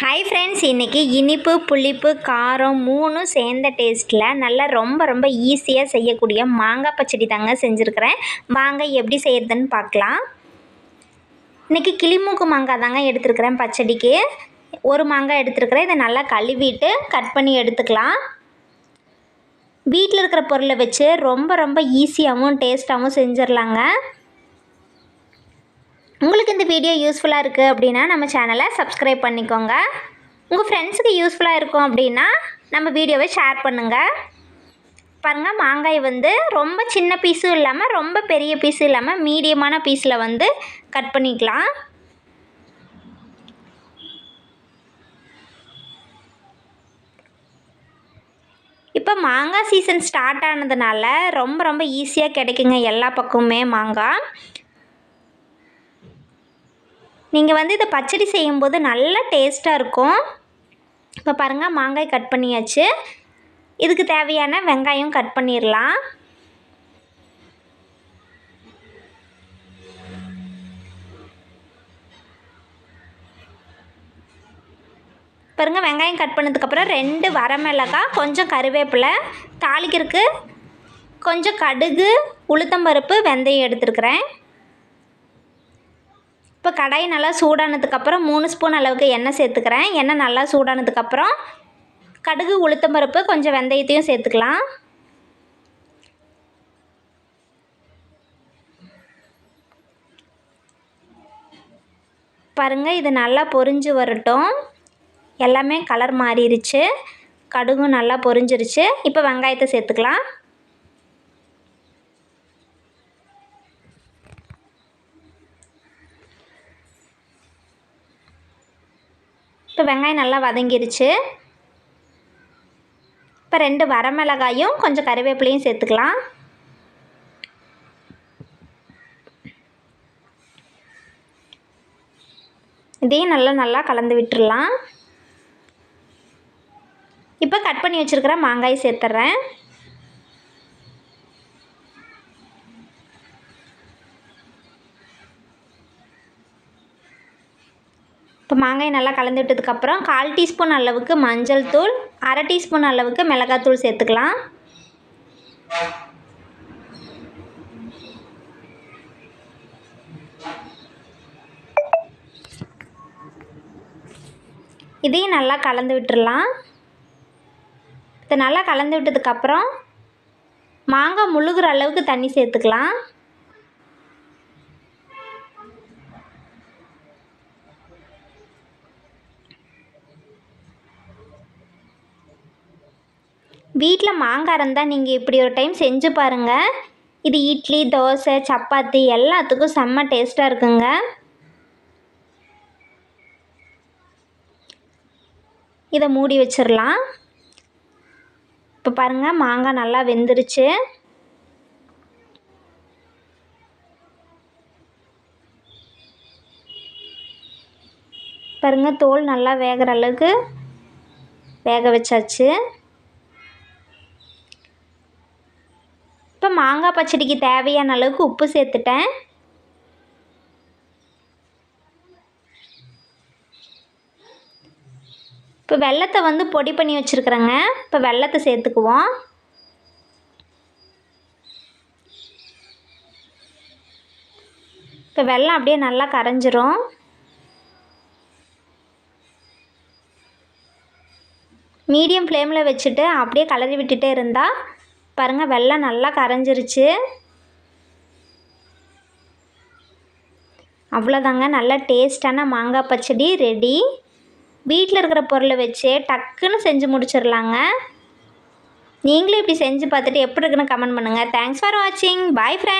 Hi friends இன்றைக்கி இனிப்பு புளிப்பு காரம் மூணும் சேர்ந்த டேஸ்ட்டில் நல்லா ரொம்ப ரொம்ப ஈஸியாக செய்யக்கூடிய மாங்காய் பச்சடி தாங்க செஞ்சுருக்கிறேன். வாங்க எப்படி செய்கிறதுன்னு பார்க்கலாம். இன்றைக்கி கிளிமூக்கு மாங்காய் தாங்க எடுத்துருக்கிறேன் பச்சடிக்கு. ஒரு மாங்காய் எடுத்துருக்கிறேன். இதை நல்லா கழுவிட்டு கட் பண்ணி எடுத்துக்கலாம். வீட்டில் இருக்கிற பொருளை வச்சு ரொம்ப ரொம்ப ஈஸியாகவும் டேஸ்ட்டாகவும் செஞ்சிடலாங்க உங்களுக்கு இந்த வீடியோ யூஸ்ஃபுல்லாக இருக்குது அப்படின்னா நம்ம சேனலை சப்ஸ்கிரைப் பண்ணிக்கோங்க. உங்கள் ஃப்ரெண்ட்ஸுக்கு யூஸ்ஃபுல்லாக இருக்கும் அப்படின்னா நம்ம வீடியோவை ஷேர் பண்ணுங்கள் பாருங்கள் மாங்காய் வந்து ரொம்ப சின்ன பீஸும் இல்லாமல் ரொம்ப பெரிய பீஸும் இல்லாமல் மீடியமான பீஸில் வந்து கட் பண்ணிக்கலாம். இப்போ மாங்காய் சீசன் ஸ்டார்ட் ஆனதுனால ரொம்ப ரொம்ப ஈஸியாக கிடைக்குங்க எல்லா பக்கமுமே மாங்காய். நீங்கள் வந்து இதை பச்சடி செய்யும்போது நல்லா டேஸ்ட்டாக இருக்கும். இப்போ பாருங்கள் மாங்காய் கட் பண்ணியாச்சு. இதுக்கு தேவையான வெங்காயம் கட் பண்ணிடலாம் பாருங்கள் வெங்காயம் கட் பண்ணதுக்கப்புறம் ரெண்டு வரமிளகாய் கொஞ்சம் கருவேப்பிலை தாளிக்கிறதுக்கு கொஞ்சம் கடுகு உளுத்தம்பருப்பு வெந்தயம் எடுத்துருக்குறேன். இப்போ கடாய் நல்லா சூடானதுக்கப்புறம் மூணு ஸ்பூன் அளவுக்கு எண்ணெய் சேர்த்துக்கிறேன். எண்ணெய் நல்லா சூடானதுக்கப்புறம் கடுகு உளுத்தம் பருப்பு கொஞ்சம் வெந்தயத்தையும் சேர்த்துக்கலாம். பாருங்கள் இது நல்லா பொரிஞ்சு வரட்டும். எல்லாமே கலர் மாறிடுச்சு கடுகும் நல்லா பொரிஞ்சிருச்சு. இப்போ வெங்காயத்தை சேர்த்துக்கலாம். இப்போ வெங்காயம் நல்லா வதங்கிருச்சு. இப்போ ரெண்டு வரமிளகாயும் கொஞ்சம் கருவேப்பிலையும் சேர்த்துக்கலாம். இதையும் நல்லா நல்லா கலந்து விட்டுடலாம் இப்போ கட் பண்ணி வச்சுருக்கிற மாங்காய் சேர்த்துட்றேன் இப்போ மாங்காய் நல்லா கலந்து விட்டதுக்கப்புறம் கால் டீஸ்பூன் அளவுக்கு மஞ்சள் தூள் அரை டீஸ்பூன் அளவுக்கு மிளகாத்தூள் சேர்த்துக்கலாம். இதையும் நல்லா கலந்து விட்டுடலாம் இதை நல்லா கலந்து விட்டதுக்கப்புறம் மாங்காய் முழுகிற அளவுக்கு தண்ணி சேர்த்துக்கலாம். வீட்டில் மாங்காய் இருந்தால் நீங்கள் இப்படி ஒரு டைம் செஞ்சு பாருங்கள் இது இட்லி தோசை சப்பாத்தி எல்லாத்துக்கும் செம்ம டேஸ்ட்டாக இருக்குங்க. இதை மூடி வச்சிடலாம். இப்போ பாருங்கள் மாங்காய் நல்லா வெந்துருச்சு. பாருங்கள் தோல் நல்லா வேகிற அளவுக்கு வேக வச்சாச்சு. இப்போ மாங்காய் பச்சடிக்கு தேவையான அளவுக்கு உப்பு சேர்த்துட்டேன். இப்போ வெள்ளத்தை வந்து பொடி பண்ணி வச்சுருக்குறேங்க. இப்போ வெள்ளத்தை சேர்த்துக்குவோம். இப்போ வெள்ளம் அப்படியே நல்லா கரைஞ்சிரும். மீடியம் ஃப்ளேமில் வச்சுட்டு அப்படியே கலரி விட்டுட்டே இருந்தால் பாருங்கள் வெள்ளம் நல்லா கரைஞ்சிருச்சு. அவ்வளோதாங்க நல்லா டேஸ்டான மாங்காய் பச்சடி ரெடி. வீட்டில் இருக்கிற பொருளை வச்சு டக்குன்னு செஞ்சு முடிச்சிடலாங்க. நீங்களும் இப்படி செஞ்சு பார்த்துட்டு எப்படி இருக்குன்னு கமெண்ட் பண்ணுங்கள் தேங்க்ஸ் ஃபார் வாட்சிங் பாய் ஃப்ரெண்ட்